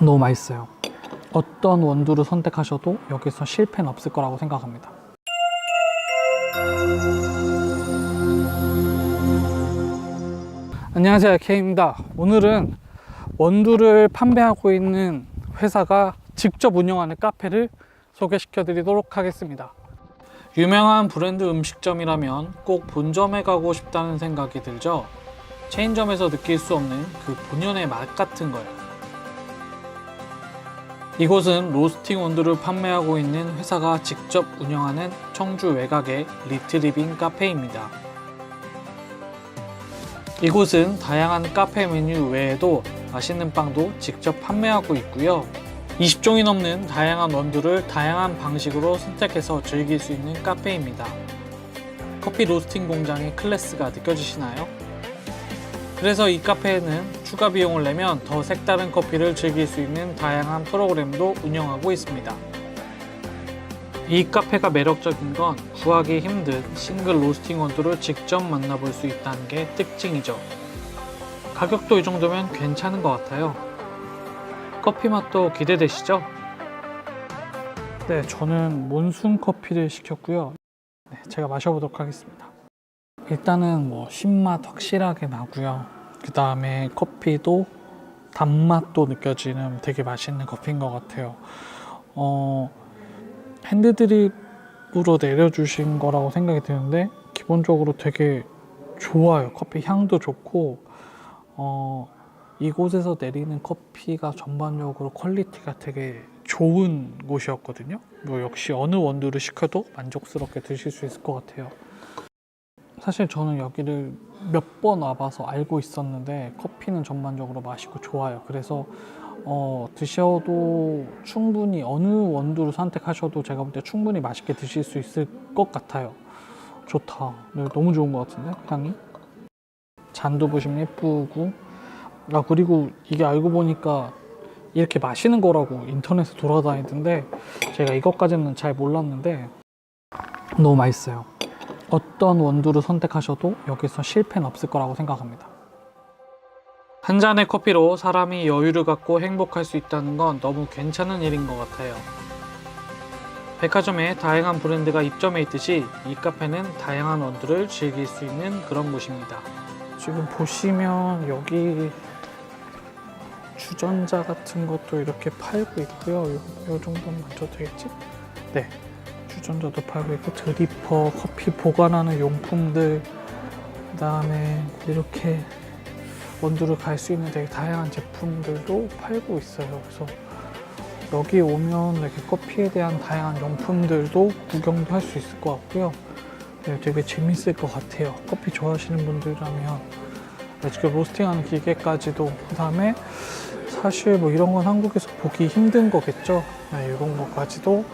너무 맛있어요. 어떤 원두를 선택하셔도 여기서 실패는 없을 거라고 생각합니다. 안녕하세요. K입니다. 오늘은 원두를 판매하고 있는 회사가 직접 운영하는 카페를 소개시켜 드리도록 하겠습니다. 유명한 브랜드 음식점이라면 꼭 본점에 가고 싶다는 생각이 들죠. 체인점에서 느낄 수 없는 그 본연의 맛 같은 거요. 이곳은 로스팅 원두를 판매하고 있는 회사가 직접 운영하는 청주 외곽의 리트리빙 카페입니다. 이곳은 다양한 카페 메뉴 외에도 맛있는 빵도 직접 판매하고 있고요. 20종이 넘는 다양한 원두를 다양한 방식으로 선택해서 즐길 수 있는 카페입니다. 커피 로스팅 공장의 클래스가 느껴지시나요? 그래서 이 카페에는 추가 비용을 내면 더 색다른 커피를 즐길 수 있는 다양한 프로그램도 운영하고 있습니다. 이 카페가 매력적인 건 구하기 힘든 싱글 로스팅 원두를 직접 만나볼 수 있다는 게 특징이죠. 가격도 이 정도면 괜찮은 것 같아요. 커피 맛도 기대되시죠? 네, 저는 몬순 커피를 시켰고요. 네, 제가 마셔보도록 하겠습니다. 일단은 뭐 신맛 확실하게 나고요. 그 다음에 커피도 단맛도 느껴지는 되게 맛있는 커피인 것 같아요. 어, 핸드드립으로 내려주신 거라고 생각이 드는데 기본적으로 되게 좋아요. 커피 향도 좋고 어, 이곳에서 내리는 커피가 전반적으로 퀄리티가 되게 좋은 곳이었거든요. 뭐 역시 어느 원두를 시켜도 만족스럽게 드실 수 있을 것 같아요. 사실 저는 여기를 몇 번 와봐서 알고 있었는데 커피는 전반적으로 맛있고 좋아요. 그래서 어, 드셔도 충분히 어느 원두를 선택하셔도 제가 볼 때 충분히 맛있게 드실 수 있을 것 같아요. 좋다. 네, 너무 좋은 것 같은데 향이. 잔도 보시면 예쁘고 아 그리고 이게 알고 보니까 이렇게 마시는 거라고 인터넷에 돌아다니던데 제가 이것까지는 잘 몰랐는데 너무 맛있어요. 어떤 원두를 선택하셔도 여기서 실패는 없을 거라고 생각합니다. 한 잔의 커피로 사람이 여유를 갖고 행복할 수 있다는 건 너무 괜찮은 일인 것 같아요. 백화점에 다양한 브랜드가 입점해 있듯이 이 카페는 다양한 원두를 즐길 수 있는 그런 곳입니다. 지금 보시면 여기 주전자 같은 것도 이렇게 팔고 있고요. 요, 요 정도는 만져도 되겠지? 네. 주전자도 팔고 있고 드리퍼, 커피 보관하는 용품들 그 다음에 이렇게 원두를 갈 수 있는 되게 다양한 제품들도 팔고 있어요. 그래서 여기 오면 이렇게 커피에 대한 다양한 용품들도 구경도 할 수 있을 것 같고요. 네, 되게 재밌을 것 같아요. 커피 좋아하시는 분들이라면 네, 지금 로스팅하는 기계까지도 그 다음에 사실 뭐 이런 건 한국에서 보기 힘든 거겠죠. 네, 이런 것까지도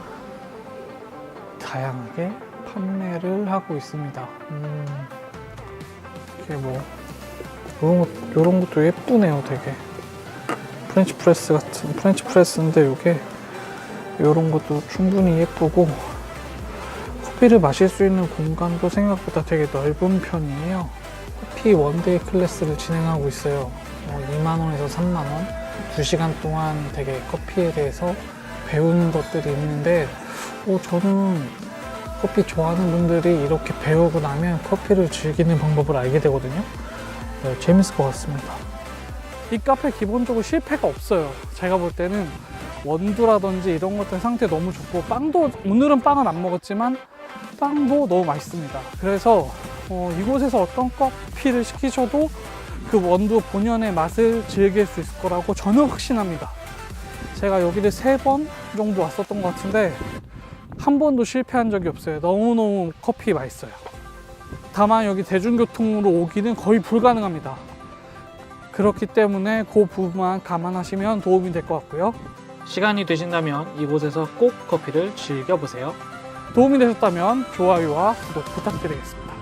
다양하게 판매를 하고 있습니다. 음, 이게 뭐 이런 것 이런 것도 예쁘네요, 되게 프렌치 프레스 같은 프렌치 프레스인데 이게 이런 것도 충분히 예쁘고 커피를 마실 수 있는 공간도 생각보다 되게 넓은 편이에요. 커피 원데이 클래스를 진행하고 있어요. 어, 2만 원에서 3만 원, 2시간 동안 되게 커피에 대해서 배우는 것들이 있는데 어, 저는 커피 좋아하는 분들이 이렇게 배우고 나면 커피를 즐기는 방법을 알게 되거든요. 네, 재밌을 것 같습니다. 이 카페 기본적으로 실패가 없어요. 제가 볼 때는 원두라든지 이런 것들 상태 너무 좋고 빵도 오늘은 빵은 안 먹었지만 빵도 너무 맛있습니다. 그래서 어, 이곳에서 어떤 커피를 시키셔도 그 원두 본연의 맛을 즐길 수 있을 거라고 저는 확신합니다. 제가 여기를 세 번 정도 왔었던 것 같은데 한 번도 실패한 적이 없어요. 너무너무 커피 맛있어요. 다만 여기 대중교통으로 오기는 거의 불가능합니다. 그렇기 때문에 그 부분만 감안하시면 도움이 될 것 같고요. 시간이 되신다면 이곳에서 꼭 커피를 즐겨보세요. 도움이 되셨다면 좋아요와 구독 부탁드리겠습니다.